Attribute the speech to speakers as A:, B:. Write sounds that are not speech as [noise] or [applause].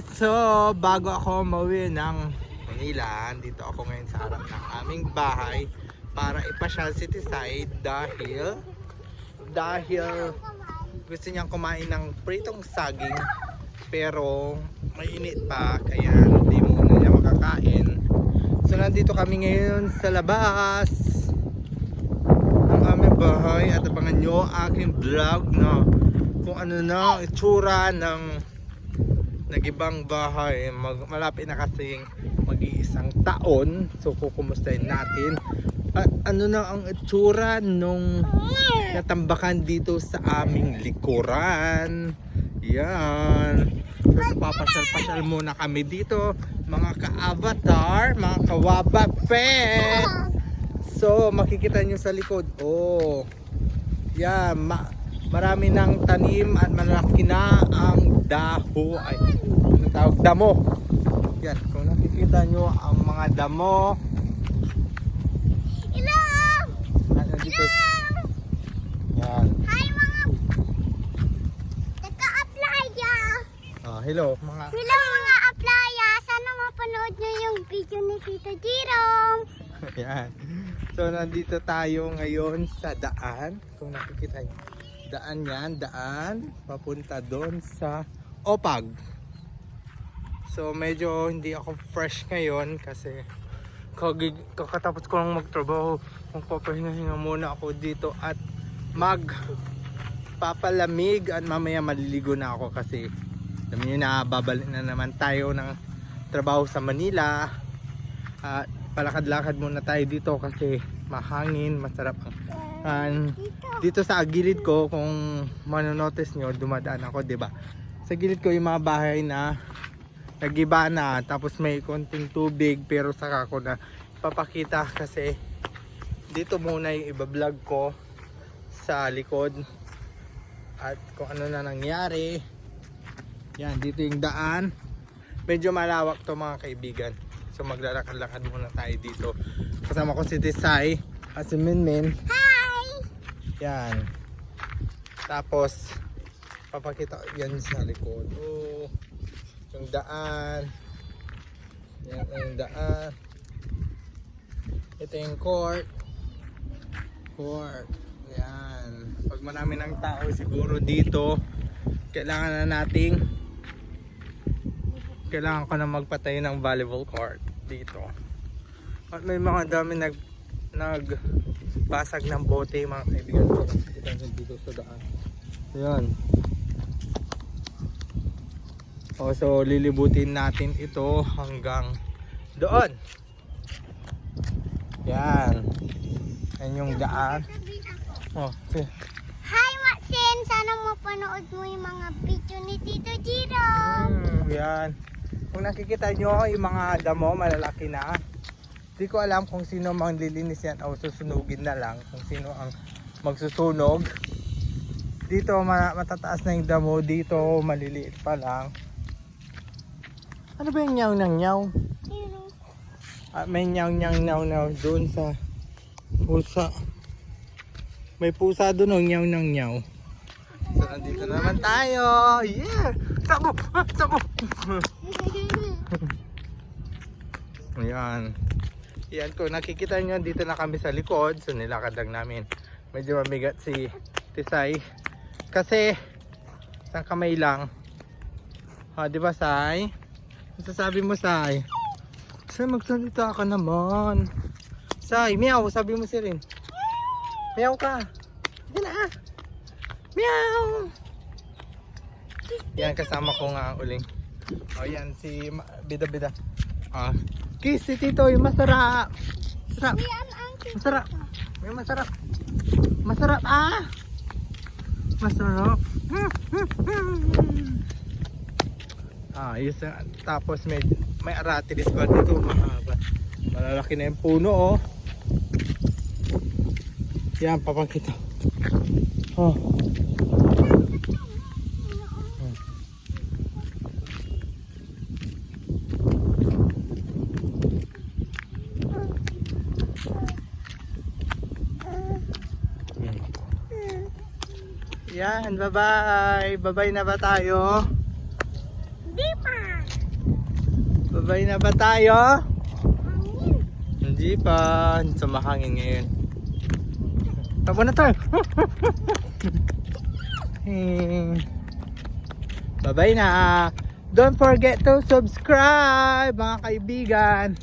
A: So, bago ako mauwi ng Manila, dito ako ngayon sa harap ng aming bahay para ipasyal si Tisay dahil dahil gusto niyang kumain ng pritong saging pero mainit pa kaya hindi muna niya makakain. So, nandito kami ngayon sa labas ng aming bahay at abangan nyo aking vlog na kung ano na itsura ng nagibang bahay Mag, malapit na kasing mag-iisang taon. So kukumustahin natin. At ano na ang itsura nung natambakan dito sa aming likuran? Yan. So papasyal-pasyal muna kami dito mga ka-avatar mga kawabag pet. So, makikita nyo sa likod. Oh. Yan, ma marami ng tanim at malaki na ang daho. Ay, ano tawag? Damo. Yan, kung nakikita nyo ang mga damo.
B: Hello!
A: Ano dito? Yan.
B: Hi mga Nagka-applya!
A: Ah, hello, mga
B: Hello mga applya! Sana mapanood nyo yung video ni Tito Jirong! [laughs]
A: Yan. So, nandito tayo ngayon sa daan. Kung nakikita nyo. Daan yan, daan. Papunta doon sa Opag. So, medyo hindi ako fresh ngayon kasi kagig, kakatapos ko lang magtrabaho. Kung papahinga-hinga muna ako dito at mag papalamig at mamaya maliligo na ako kasi alam niyo na babalik na naman tayo ng trabaho sa Manila at palakad-lakad muna tayo dito kasi mahangin, masarap ang an- dito sa gilid ko kung manonotice nyo dumadaan ako 'di ba? Sa gilid ko yung mga bahay na nagiba na tapos may konting tubig pero saka ko na papakita kasi dito muna yung iba-vlog ko sa likod. At kung ano na nangyari. Yan dito yung daan. Medyo malawak to mga kaibigan. So maglalakad-lakad muna tayo dito. Kasama ko si Tisay at si Minmin.
B: Hi!
A: Yan. Tapos papakita yan sa likod. Oh, yung daan. Yan yung daan. Ito yung court. Court. Yan. Pag marami ng tao siguro dito kailangan na nating kailangan ko na magpatay ng volleyball court dito. At may mga dami nag nag basag ng bote mga kaibigan ko dito sa daan yun o so lilibutin natin ito hanggang doon yan yan yung daan oh sige.
B: Hi Maxine! Sana mapanood mo yung mga video ni Tito Jirong!
A: Hmm, yan. Kung nakikita nyo, yung mga damo malalaki na. Di ko alam kung sino mang lilinis yan o susunugin na lang. Kung sino ang magsusunog. Dito ma- matataas na yung damo. Dito maliliit pa lang. Ano ba yung nyaw ng nyaw? Ah, may nyaw nyaw nyaw nyaw doon sa pusa. May pusa doon o nyaw nyaw nyaw. So nandito naman tayo. Yeah! Tabo! [laughs] Tabo! [laughs] Ayan. Yan kung nakikita nyo dito na kami sa likod. So nilakad lang namin. Medyo mamigat si Tisay. Kasi isang kamay lang. Ha, di ba Sai? Ano sasabi mo Sai? Sai magsalita ka naman. Sai, meow. Sabi mo si Rin. Meow ka. Yan na. Meow. Yan kasama ko nga ang uling. O yan si Bida Bida. Ah, kiss si Tito yung masarap. Masarap. Masarap. May masarap. Masarap ah. Masarap. [laughs] ah, yun sa, tapos may may aratilis pa dito mahaba. Malalaki na yung puno oh. Yan, papakita. Oh. Yan, bye-bye. Bye-bye na ba tayo?
B: Di pa!
A: Babay na ba tayo?
B: Hangin.
A: Hindi pa. Sumahangin ngayon. Tabo na tayo. Hmm. [laughs] Bye-bye na. Don't forget to subscribe mga kaibigan.